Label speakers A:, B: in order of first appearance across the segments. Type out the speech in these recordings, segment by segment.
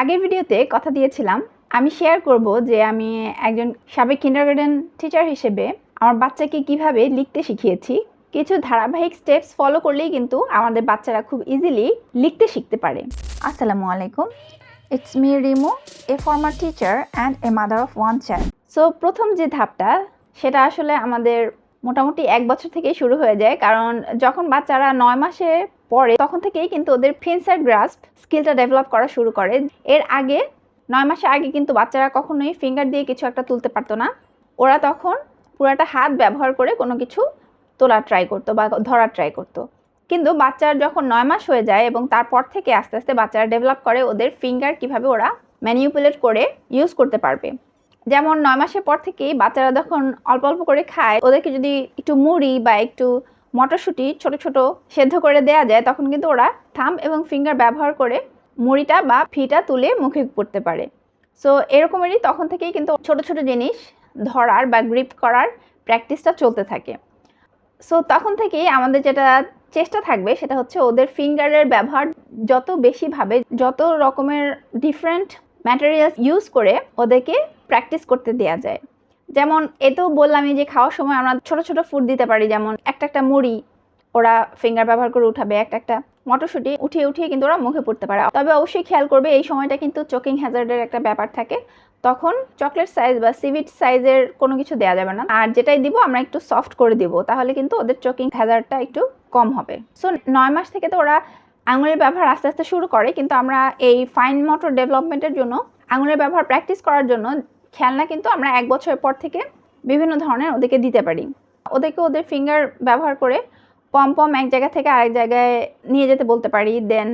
A: আগের ভিডিওতে কথা দিয়েছিলাম, আমি শেয়ার করব যে আমি একজন সাবেক কিন্ডারগার্ডেন টিচার হিসেবে আমার বাচ্চাকে কীভাবে লিখতে শিখিয়েছি। কিছু ধারাবাহিক স্টেপস ফলো করলেই কিন্তু আমাদের বাচ্চারা খুব ইজিলি লিখতে শিখতে পারে। আসসালামু আলাইকুম it's me Rimu a former teacher and a mother of one child so প্রথম যে ধাপটা, সেটা আসলে আমাদের মোটামুটি এক বছর থেকেই শুরু হয়ে যায়। কারণ যখন বাচ্চারা নয় মাসে পড়ে তখন থেকেই কিন্তু ওদের ফিন্সার গ্রাস্প স্কিলটা ডেভেলপ করা শুরু করে। এর আগে নয় মাসে আগে কিন্তু বাচ্চারা কখনোই ফিঙ্গার দিয়ে কিছু একটা তুলতে পারতো না। ওরা তখন পুরাটা হাত ব্যবহার করে কোনো কিছু তোলার ট্রাই করতো বা ধরার ট্রাই করতো। কিন্তু বাচ্চার যখন নয় মাস হয়ে যায় এবং তারপর থেকে আস্তে আস্তে বাচ্চারা ডেভেলপ করে ওদের ফিঙ্গার কীভাবে ওরা ম্যানিপুলেট করে ইউজ করতে পারবে। যেমন নয় মাসের পর থেকেই বাচ্চারা যখন অল্প অল্প করে খায়, ওদেরকে যদি একটু মুড়ি বা একটু মটরশুঁটি ছোট ছোট সেদ্ধ করে দেয়া যায়, তখন কিন্তু ওরা থাম এবং ফিঙ্গার ব্যবহার করে মুড়িটা বা ফিটা তুলে মুখে পড়তে পারে। সো এরকমেরই তখন থেকেই কিন্তু ছোট ছোট জিনিস ধরার বা গ্রিপ করার প্র্যাকটিসটা চলতে থাকে। সো তখন থেকেই আমাদের যেটা চেষ্টা থাকবে সেটা হচ্ছে ওদের ফিঙ্গারের ব্যবহার যত বেশিভাবে যত রকমের ডিফারেন্ট ম্যাটেরিয়ালস ইউজ করে ওদেরকে প্র্যাকটিস করতে দেওয়া যায়। যেমন, এ তো বললামই যে খাওয়ার সময় আমরা ছোট ছোট ফুড দিতে পারি, যেমন একটা একটা মুড়ি ওরা ফিঙ্গার ব্যবহার করে উঠাবে, একটা একটা মটরশুঁটি উঠিয়ে উঠিয়ে কিন্তু ওরা মুখে পড়তে পারে। তবে অবশ্যই খেয়াল করবে, এই সময়টা কিন্তু চোকিং হ্যাজার্ডের একটা ব্যাপার থাকে। তখন চকলেট সাইজ বা সিভিট সাইজের কোনো কিছু দেওয়া যাবে না। আর যেটাই দিব, আমরা একটু সফট করে দিব, তাহলে কিন্তু ওদের চোকিং হ্যাজার্ডটা একটু কম হবে। সো নয় মাস থেকে তো ওরা আঙুলের ব্যবহার আস্তে আস্তে শুরু করে, কিন্তু আমরা এই ফাইন মোটর ডেভেলপমেন্টের জন্য আঙুলের ব্যবহার প্র্যাকটিস করার জন্য খেলনা কিন্তু আমরা এক বছরের পর থেকে বিভিন্ন ধরনের ওদেরকে দিতে পারি। ওদেরকে ওদের ফিঙ্গার ব্যবহার করে পম পম এক জায়গা থেকে আরেক জায়গায় নিয়ে যেতে বলতে পারি। দেন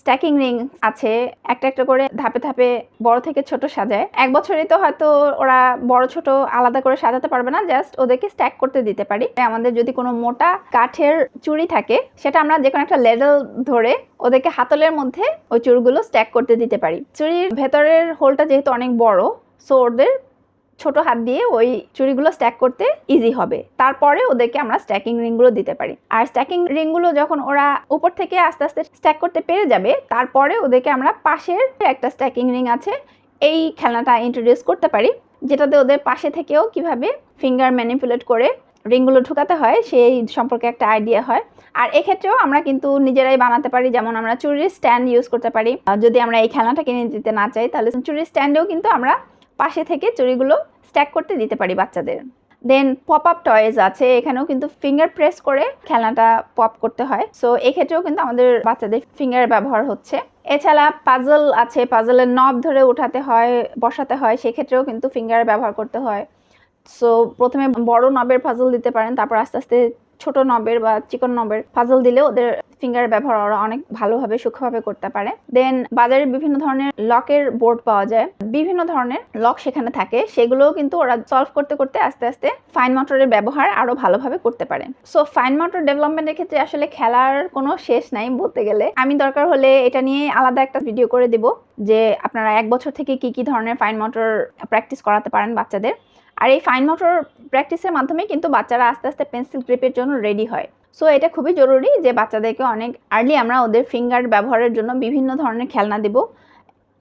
A: স্ট্যাকিং রিং আছে, একটা একটা করে ধাপে ধাপে বড় থেকে ছোট সাজায়। এক বছরে তো হয়তো ওরা বড় ছোট আলাদা করে সাজাতে পারবে না জাস্ট ওদেরকে স্ট্যাক করতে দিতে পারি। আমাদের যদি কোনো মোটা কাঠের চুড়ি থাকে, সেটা আমরা যে কোনো একটা লেডেল ধরে ওদেরকে হাতলের মধ্যে ওই চুড়িগুলো স্ট্যাক করতে দিতে পারি। চুড়ির ভেতরের হোলটা যেহেতু অনেক বড় সো ওদের ছোট হাত দিয়ে ওই চুড়িগুলো স্ট্যাক করতে ইজি হবে। তারপরে ওদেরকে আমরা স্ট্যাকিং রিংগুলো দিতে পারি। আর স্ট্যাকিং রিংগুলো যখন ওরা উপর থেকে আস্তে আস্তে স্ট্যাক করতে পেরে যাবে, তারপরে ওদেরকে আমরা পাশের একটা স্ট্যাকিং রিং আছে, এই খেলনাটা ইন্ট্রোডিউস করতে পারি, যেটাতে ওদের পাশে থেকেও কীভাবে ফিঙ্গার ম্যানিপুলেট করে রিংগুলো ঢুকাতে হয়, সেই সম্পর্কে একটা আইডিয়া হয়। আর এক্ষেত্রেও আমরা কিন্তু নিজেরাই বানাতে পারি, যেমন আমরা চুরির স্ট্যান্ড ইউজ করতে পারি। যদি আমরা এই খেলনাটা কিনে দিতে না চাই, তাহলে চুরির স্ট্যান্ডেও কিন্তু আমরা পাশে থেকে চুড়িগুলো স্ট্যাক করতে দিতে পারি বাচ্চাদের। দেন পপ আপ টয়েজ আছে, এখানেও কিন্তু ফিঙ্গার প্রেস করে খেলনাটা পপ করতে হয়। সো এক্ষেত্রেও কিন্তু আমাদের বাচ্চাদের ফিঙ্গার ব্যবহার হচ্ছে। এছাড়া পাজল আছে পাজলের নব ধরে উঠাতে হয়, বসাতে হয়, সেক্ষেত্রেও কিন্তু ফিঙ্গার ব্যবহার করতে হয়। সো প্রথমে বড় নবের পাজল দিতে পারেন, তারপর আস্তে আস্তে ছোট নবের বা চিকন নবের পাজল দিলে ওদের ফিঙ্গার ব্যবহার ওরা অনেক ভালোভাবে, সূক্ষ্মভাবে করতে পারে। দেন বাজারে বিভিন্ন ধরনের লকের বোর্ড পাওয়া যায়। বিভিন্ন ধরনের লক সেখানে থাকে। সেগুলোও কিন্তু ওরা সলভ করতে করতে আস্তে আস্তে ফাইন মোটরের ব্যবহার আরও ভালোভাবে করতে পারে। সো ফাইন মোটর ডেভেলপমেন্টের ক্ষেত্রে আসলে খেলার কোনো শেষ নাই বলতে গেলে। আমি দরকার হলে এটা নিয়ে আলাদা একটা ভিডিও করে দিব যে আপনারা এক বছর থেকে কি কি ধরনের ফাইন মোটর প্র্যাকটিস করাতে পারেন বাচ্চাদের। আর এই ফাইন মোটর প্র্যাকটিসের মাধ্যমে কিন্তু বাচ্চারা আস্তে আস্তে পেন্সিল গ্রিপের জন্য রেডি হয়। সো এটা খুবই জরুরি যে বাচ্চাদেরকে অনেক আর্লি আমরা ওদের ফিঙ্গার ব্যবহারের জন্য বিভিন্ন ধরনের খেলনা দেব।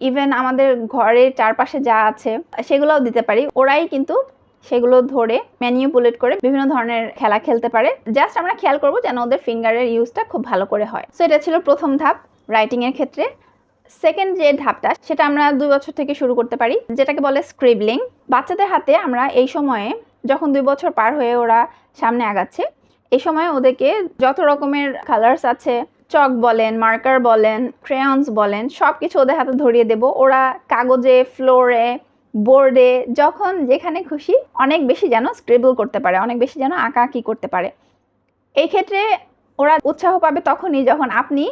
A: ইভেন আমাদের ঘরের চারপাশে যা আছে, সেগুলোও দিতে পারি। ওরাই কিন্তু সেগুলো ধরে ম্যানিপুলেট করে বিভিন্ন ধরনের খেলা খেলতে পারে। জাস্ট আমরা খেয়াল করব যেন ওদের ফিঙ্গারের ইউজটা খুব ভালো করে হয়। সো এটা ছিল প্রথম ধাপ রাইটিংয়ের ক্ষেত্রে। সেকেন্ড যে ধাপটা, সেটা আমরা দুই বছর থেকে শুরু করতে পারি, যেটাকে বলে স্ক্রিবলিং বাচ্চাদের হাতে আমরা এই সময়ে যখন দুই বছর পার হয়ে ওরা সামনে আগাচ্ছে এই সময় ওদেরকে যত রকমের কালার্স আছে চক বলেন মার্কার বলেন ক্রেয়ন্স বলেন সব কিছু ওদের হাতে ধরিয়ে দেব। ওরা কাগজে ফ্লোরে বোর্ডে যখন যেখানে খুশি, অনেক বেশি যেন স্ক্রিবল করতে পারে, অনেক বেশি যেন আঁকা আঁকি করতে পারে। এই ক্ষেত্রে ওরা উৎসাহ পাবে তখনই যখন আপনি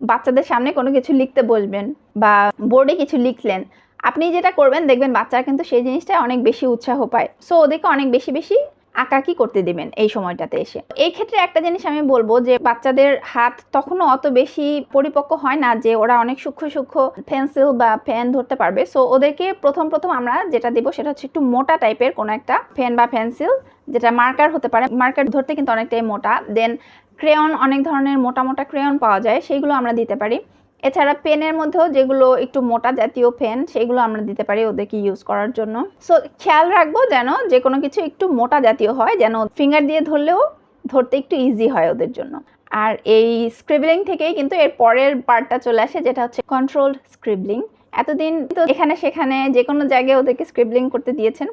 A: বাচ্চাদের সামনে কোনো কিছু লিখতে বসবেন বা বোর্ডে কিছু লিখলেন। আপনি যেটা করবেন, দেখবেন বাচ্চারা কিন্তু সেই জিনিসটা অনেক বেশি উৎসাহ পায়। সো ওদেরকে অনেক বেশি বেশি আঁকাকি করতে দিবেন এই সময়টাতে এসে? এই ক্ষেত্রে একটা জিনিস আমি বলব যে বাচ্চাদের হাত তখনও অত বেশি পরিপক্ক হয় না যে ওরা অনেক সূক্ষ্ম সূক্ষ্ম পেন্সিল বা ফ্যান ধরতে পারবে। সো ওদেরকে প্রথম প্রথম আমরা যেটা দেবো সেটা হচ্ছে একটু মোটা টাইপের কোনো একটা ফ্যান বা পেন্সিল, যেটা মার্কার হতে পারে। মার্কার ধরতে কিন্তু অনেকটাই মোটা। দেন ক্রেয়ন অনেক ধরনের মোটা মোটা ক্রেয়ন পাওয়া যায়, সেইগুলো আমরা দিতে পারি। এছাড়া পেনের মধ্যেও যেগুলো একটু মোটা জাতীয় পেন, সেগুলো আমরা দিতে পারি ওদেরকে ইউজ করার জন্য। সো খেয়াল রাখব যেন যে কোনো কিছু একটু মোটা জাতীয় হয়, যেন ফিঙ্গার দিয়ে ধরলেও ধরতে একটু ইজি হয় ওদের জন্য। আর এই স্ক্রিবলিং থেকেই কিন্তু এর পরের পার্টটা চলে আসে, যেটা হচ্ছে কন্ট্রোলড স্ক্রিবলিং এতদিন তো এখানে সেখানে যে কোনো জায়গায় ওদেরকে স্ক্রিবলিং করতে দিয়েছেন,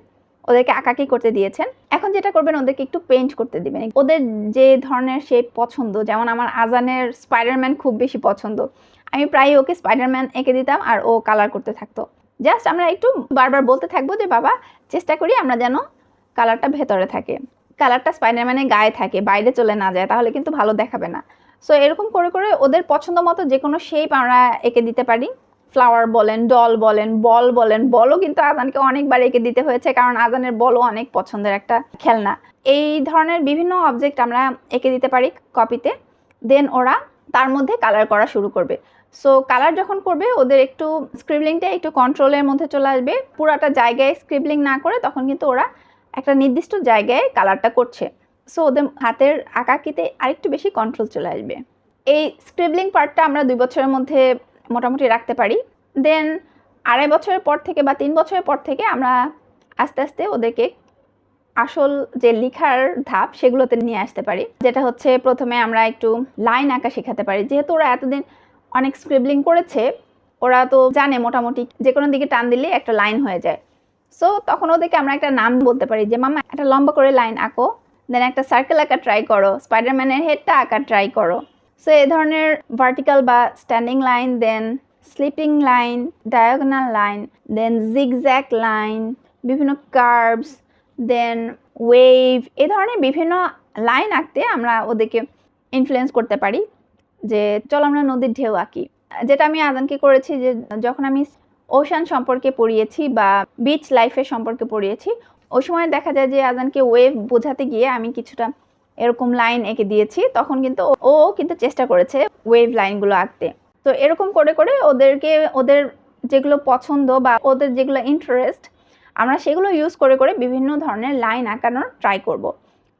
A: ওদেরকে আঁকাকি করতে দিয়েছেন। এখন যেটা করবেন, ওদেরকে একটু পেইন্ট করতে দিবেন। ওদের যে ধরনের শেপ পছন্দ, যেমন আমার আজানের স্পাইডারম্যান খুব বেশি পছন্দ। আমি প্রায় ওকে স্পাইডারম্যান এঁকে দিতাম আর ও কালার করতে থাকতো। জাস্ট আমরা একটু বারবার বলতে থাকব যে, বাবা, চেষ্টা করি আমরা যেন কালারটা ভেতরে থাকে। কালারটা স্পাইডারম্যানের গায়ে থাকে, বাইরে চলে না যায়, তাহলে কিন্তু ভালো দেখাবে না। সো এরকম করে করে ওদের পছন্দ মতো যে কোনো শেপ আমরা এঁকে দিতে পারি। ফ্লাওয়ার বলেন ডল বলেন বল বলেন বলও কিন্তু আজানকে অনেকবার এঁকে দিতে হয়েছে, কারণ আজানের বলও অনেক পছন্দের একটা খেলনা। এই ধরনের বিভিন্ন অবজেক্ট আমরা এঁকে দিতে পারি কপিতে দেন ওরা তার মধ্যে কালার করা শুরু করবে। সো কালার যখন করবে, ওদের একটু স্ক্রিবলিংটা একটু কন্ট্রোলের মধ্যে চলে আসবে। পুরাটা জায়গায় স্ক্রিবলিং না করে তখন কিন্তু ওরা একটা নির্দিষ্ট জায়গায় কালারটা করছে। সো ওদের হাতের আঁকাকিতে আরেকটু বেশি কন্ট্রোল চলে আসবে। এই স্ক্রিবলিং পার্টটা আমরা দুই বছরের মধ্যে মোটামুটি রাখতে পারি। দেন আড়াই বছরের পর থেকে বা তিন বছরের পর থেকে আমরা আস্তে আস্তে ওদেরকে আসল যে লেখার ধাপ, সেগুলোতে নিয়ে আসতে পারি। যেটা হচ্ছে প্রথমে আমরা একটু লাইন আঁকা শেখাতে পারি। যেহেতু ওরা এতদিন অনেক স্ক্রিবলিং করেছে, ওরা তো জানে মোটামুটি যে কোনো দিকে টান দিলে একটা লাইন হয়ে যায়। সো তখন ওদেরকে আমরা একটা নাম বলতে পারি যে, মামা, একটা লম্বা করে লাইন আঁকো দেন একটা সার্কেল আঁকা ট্রাই করো স্পাইডারম্যানের হেডটা আঁকা ট্রাই করো। সো এ ধরনের ভার্টিক্যাল বা standing line then sleeping line diagonal line then zigzag line বিভিন্ন কার্ভস দেন ওয়েভ এ ধরনের বিভিন্ন লাইন আঁকতে আমরা ওদেরকে ইনফ্লুয়েন্স করতে পারি। যে চলো আমরা নদীর ঢেউ আঁকি। যেটা আমি আজানকে করেছি যে যখন আমি ওশান সম্পর্কে পড়িয়েছি বা বিচ লাইফের সম্পর্কে পড়িয়েছি, ওই সময় দেখা যায় যে আজানকে ওয়েভ বোঝাতে গিয়ে আমি কিছুটা এরকম লাইন এঁকে দিয়েছি, তখন কিন্তু ও- কিন্তু চেষ্টা করেছে ওয়েভ লাইনগুলো আঁকতে। তো এরকম করে করে ওদেরকে, ওদের যেগুলো পছন্দ বা ওদের যেগুলো ইন্টারেস্ট আমরা সেগুলো ইউজ করে করে বিভিন্ন ধরনের লাইন আঁকানোর ট্রাই করব।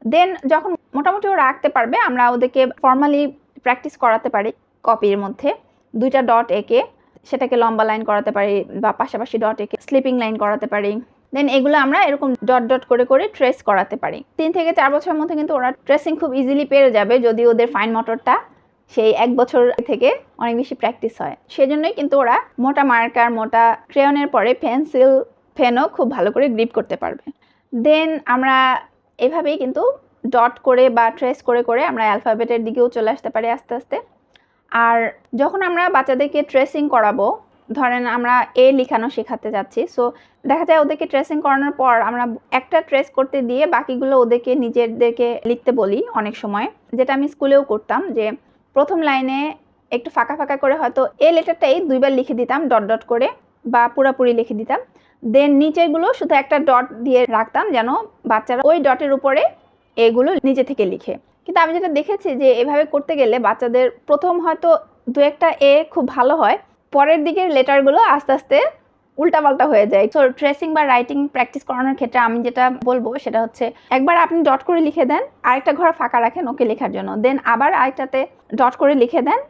A: দেন যখন মোটামুটি ওরা আঁকতে পারবে, আমরা ওদেরকে ফর্মালি প্র্যাকটিস করাতে পারি কপির মধ্যে। দুইটা ডট এঁকে সেটাকে লম্বা লাইন করাতে পারি বা পাশাপাশি ডট এঁকে স্লিপিং লাইন করাতে পারি। দেন এগুলো আমরা এরকম ডট ডট করে করে ট্রেস করাতে পারি। তিন থেকে চার বছরের মধ্যে কিন্তু ওরা ট্রেসিং খুব ইজিলি পেরে যাবে যদি ওদের ফাইন মোটরটা সেই এক বছর থেকে অনেক বেশি প্র্যাকটিস হয়। সেজন্যই কিন্তু ওরা মোটা মার্কার মোটা ক্রেয়নের পরে পেন্সিল পেনও খুব ভালো করে গ্রিপ করতে পারবে। দেন আমরা এভাবেই কিন্তু ডট করে বা ট্রেস করে করে আমরা অ্যালফাবেটের দিকেও চলে আসতে পারি আস্তে আস্তে। আর যখন আমরা বাচ্চাদেরকে ট্রেসিং করাবো, ধরেন আমরা এ লিখানো শেখাতে যাচ্ছি সো দেখা যায় ওদেরকে ট্রেসিং করানোর পর আমরা একটা ট্রেস করতে দিয়ে বাকিগুলো ওদেরকে নিজেদেরকে লিখতে বলি অনেক সময়। যেটা আমি স্কুলেও করতাম যে প্রথম লাইনে একটু ফাঁকা ফাঁকা করে হয়তো এ লেটারটাই দুইবার লিখে দিতাম ডট ডট করে বা পুরাপুরি লিখে দিতাম। দেন নিচেগুলো শুধু একটা ডট দিয়ে রাখতাম যেন বাচ্চারা ওই ডটের উপরে এগুলো নিজে থেকে লিখে। কিন্তু আমি যেটা দেখেছি যে এভাবে করতে গেলে বাচ্চাদের প্রথম হয়তো দু একটা এ খুব ভালো হয়, পরের দিকের লেটারগুলো আস্তে আস্তে উল্টাপাল্টা হয়ে যায়। তো ট্রেসিং বা রাইটিং প্র্যাকটিস করানোর ক্ষেত্রে আমি যেটা বলব সেটা হচ্ছে একবার আপনি ডট করে লিখে দেন, আরেকটা ঘর ফাঁকা রাখেন ওকে লেখার জন্য। দেন আবার আরেকটাতে ডট করে লিখে দেন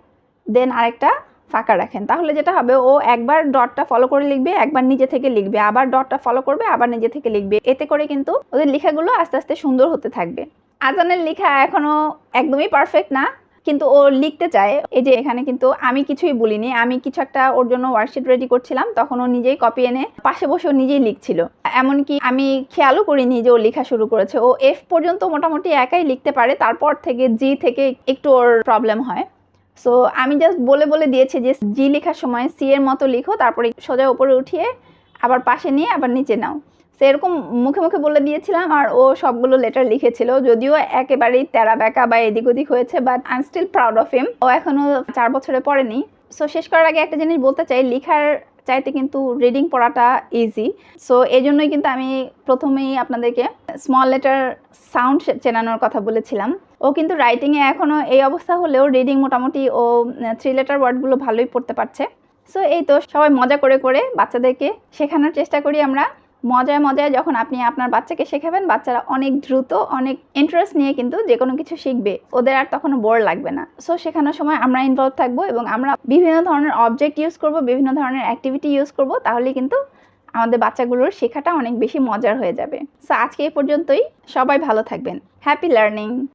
A: দেন আরেকটা ফাঁকা রাখেন। তাহলে যেটা হবে, ও একবার ডটটা ফলো করে লিখবে, একবার নিজে থেকে লিখবে, আবার ডটটা ফলো করবে, আবার নিজে থেকে লিখবে। এতে করে কিন্তু ওদের লেখাগুলো আস্তে আস্তে সুন্দর হতে থাকবে। আজানের লেখা এখনও একদমই পারফেক্ট না, কিন্তু ও লিখতে চায়। এই যে এখানে কিন্তু আমি কিছুই বলিনি, আমি কিছু একটা ওর জন্য ওয়ার্কশিট রেডি করছিলাম, তখন ও নিজেই কপি এনে পাশে বসে ও নিজেই লিখছিল। এমনকি আমি খেয়ালও করিনি যে ও লেখা শুরু করেছে। ও এফ পর্যন্ত মোটামুটি একাই লিখতে পারে, তারপর থেকে জি থেকে একটু ওর প্রবলেম হয়। সো আমি জাস্ট বলে বলে দিয়েছি যে জি লেখার সময় সি এর মতো লিখো, তারপরে সোজা উপরে উঠিয়ে আবার পাশে নিয়ে আবার নিচে নাও। সেরকম মুখে মুখে বলে দিয়েছিলাম আর ও সবগুলো লেটার লিখেছিল, যদিও একেবারেই তেরা বেঁকা বা এদিক ওদিক হয়েছে but I am still proud of him ও এখনও চার বছরে পড়েনি। সো শেষ করার আগে একটা জিনিস বলতে চাই, লেখার চাইতে কিন্তু রিডিং পড়াটা ইজি সো এই জন্যই কিন্তু আমি প্রথমেই আপনাদেরকে স্মল লেটার সাউন্ড চেনানোর কথা বলেছিলাম। ও কিন্তু রাইটিংয়ে এখনও এই অবস্থা হলেও রিডিং মোটামুটি ও থ্রি লেটার ওয়ার্ডগুলো ভালোই পড়তে পারছে। সো এই তো সবাই মজা করে করে বাচ্চাদেরকে শেখানোর চেষ্টা করি আমরা। মজায় মজায় যখন আপনি আপনার বাচ্চাকে শেখাবেন, বাচ্চারা অনেক দ্রুত, অনেক ইন্টারেস্ট নিয়ে কিন্তু যে কোনো কিছু শিখবে। ওদের আর তখন বোর লাগবে না। সো শেখানোর সময় আমরা ইনভলভ থাকব এবং আমরা বিভিন্ন ধরনের অবজেক্ট ইউজ করব, বিভিন্ন ধরনের অ্যাক্টিভিটি ইউজ করব তাহলে কিন্তু আমাদের বাচ্চাগুলোর শেখাটা অনেক বেশি মজার হয়ে যাবে। সো আজকে এই পর্যন্তই। সবাই ভালো থাকবেন। Happy learning